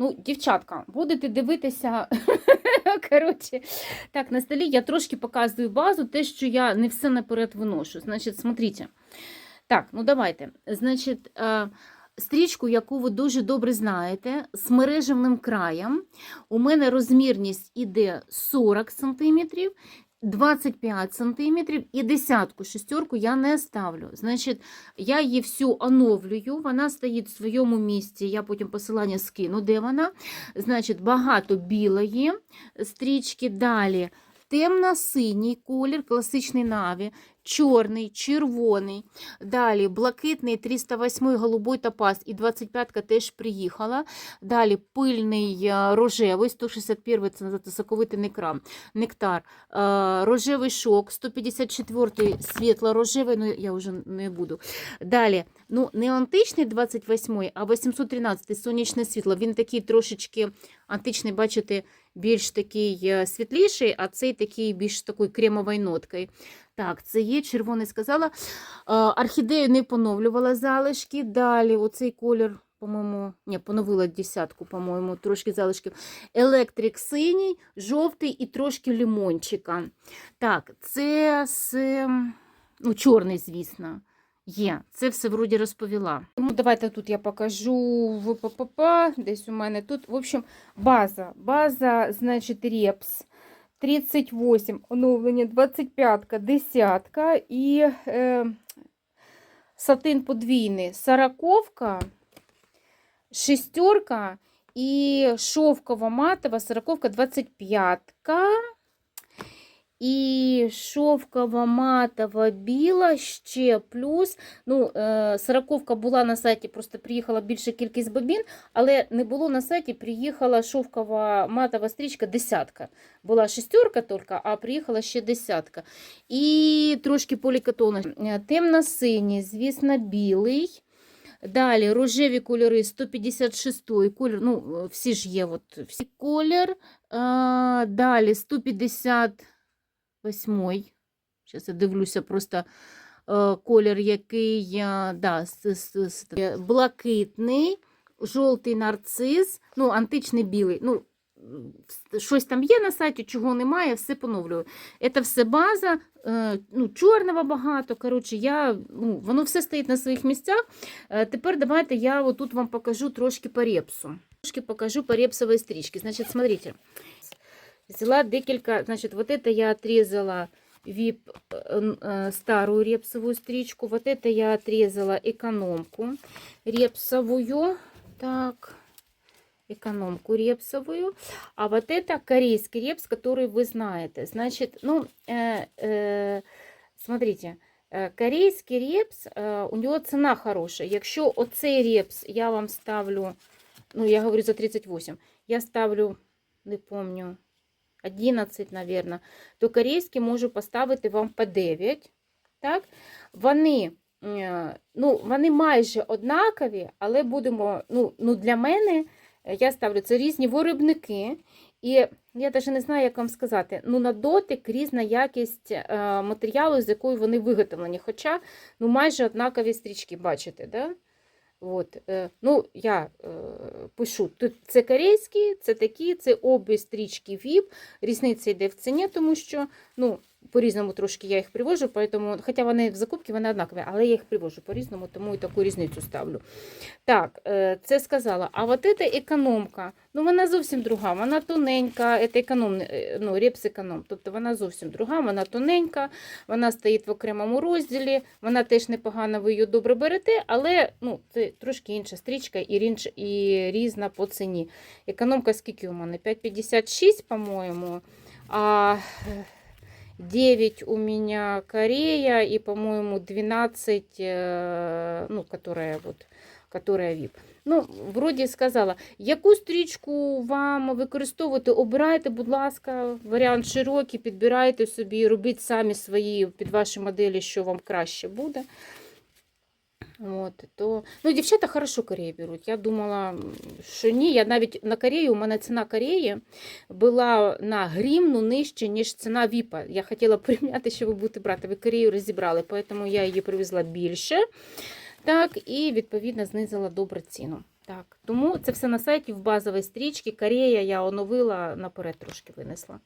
Ну, дівчатка, будете дивитися. Коротше, так, на столі я трошки показую базу, те, що я не все наперед виношу. Значить, смотрите. Так, ну давайте. Значить, е, стрічку, яку ви дуже добре знаєте, з мережевним краєм. У мене розмірність іде 40 см, 25 см і десятку, шестерку я не ставлю. Значить, я її всю оновлюю, вона стоїть в своєму місці, я потім посилання скину, де вона. Значить, багато білої стрічки. Далі темно-синій колір, класичний наві, чорний, червоний. Далі блакитний 308 голубой топаз і 25-ка теж приїхала. Далі пильний е, рожевий, 161 це соковитий нектар. Е, Рожевий шок, 154 світло-рожевий, ну я вже не буду. Далі, ну не античний 28-й, а 813-й сонячне світло. Він такий трошечки античний, бачите, більш такий е, світліший, а цей такий більш такою кремовою ноткою. Так, це є, червоний сказала. Е, Орхідею не поновлювала залишки. Далі оцей колір, по-моєму, ні, поновила десятку, по-моєму, трошки залишків. Електрик синій, жовтий і трошки лимончика. Так, це з, ну, чорний, звісно. Є, це все вроді розповіла. Тому давайте тут я покажу в ППП, десь у мене тут. В общем, база. База, значить, репс. 38, оновлення, 25, десятка і е, сатин подвійний, сороковка, шестерка і шовкова матова, сороковка, 25. І шовкова матова біла ще плюс. Ну, е, сороковка була на сайті, просто приїхала більша кількість бобін, але не було на сайті, приїхала шовкова матова стрічка десятка. Була шестерка тільки, а приїхала ще десятка. І трошки полікатону. Е, Темно-синій, звісно, білий. Далі рожеві кольори 156 колір, ну, всі ж є от, всі колір. Далі 150 восьмой. Зараз я дивлюся просто е, колір, який е, да, блакитний, жовтий нарцис, ну, античний білий. Ну, щось там є на сайті, чого немає, все поновлюю. Це все база, е, ну, чорного багато. Коротше, я, ну, воно все стоїть на своїх місцях. Тепер давайте я отут вам покажу трошки по репсу. Трошки покажу по репсовой стрічці. Значить, смотрите. Взяла декілька, значит, вот это я отрезала вип э, э, старую репсовую стричку, вот это я отрезала экономку репсовую, так, экономку репсовую, а вот это корейский репс, который вы знаете. Значит, ну, э, э, смотрите, э, корейский репс, э, у нього ціна хороша. Якщо оцей репс я вам ставлю, ну, я говорю за 38, я ставлю, не помню, 11, наверное, то корейські можу поставити вам по 9. Так? Вони, е, ну, вони майже однакові, але будемо, ну, ну, для мене, е, я ставлю це різні виробники. І я навіть не знаю, як вам сказати, ну, на дотик різна якість е, матеріалу, з якою вони виготовлені. Хоча ну, майже однакові стрічки, бачите, да? От, е, ну, я е, пишу, це корейські, це такі, це обі стрічки VIP. Різниця йде в ціні, тому що ну, по-різному трошки я їх привожу, поэтому, хоча вони в закупці вони однакові, але я їх привожу по-різному, тому і таку різницю ставлю. Так, е, це сказала. А от ця економка, ну вона зовсім друга, вона тоненька, це економ, е, ну, репс економ, тобто вона зовсім друга, вона тоненька, вона стоїть в окремому розділі, вона теж непогано, ви її добре берете, але ну, це трошки інша стрічка і, і різна по ціні. Економка скільки у мене? 5,56, по-моєму. А 9 у меня Корея и, по-моему, 12, э, ну, которая вот, которая VIP. Ну, вроді сказала, яку стрічку вам використовувати, обирайте, будь ласка, варіант широкий, підбирайте собі, робіть самі свої під ваші моделі, що вам краще буде. От, то... Ну, дівчата хорошо Корею беруть. Я думала, що ні. Я навіть на Корею, у мене ціна Кореї була на гривну нижче, ніж ціна Віпа. Я хотіла порівняти, що ви будете брати. Ви Корею розібрали, тому я її привезла більше. Так, і відповідно знизила добре ціну. Так, тому це все на сайті в базовій стрічці. Корея я оновила, наперед трошки винесла.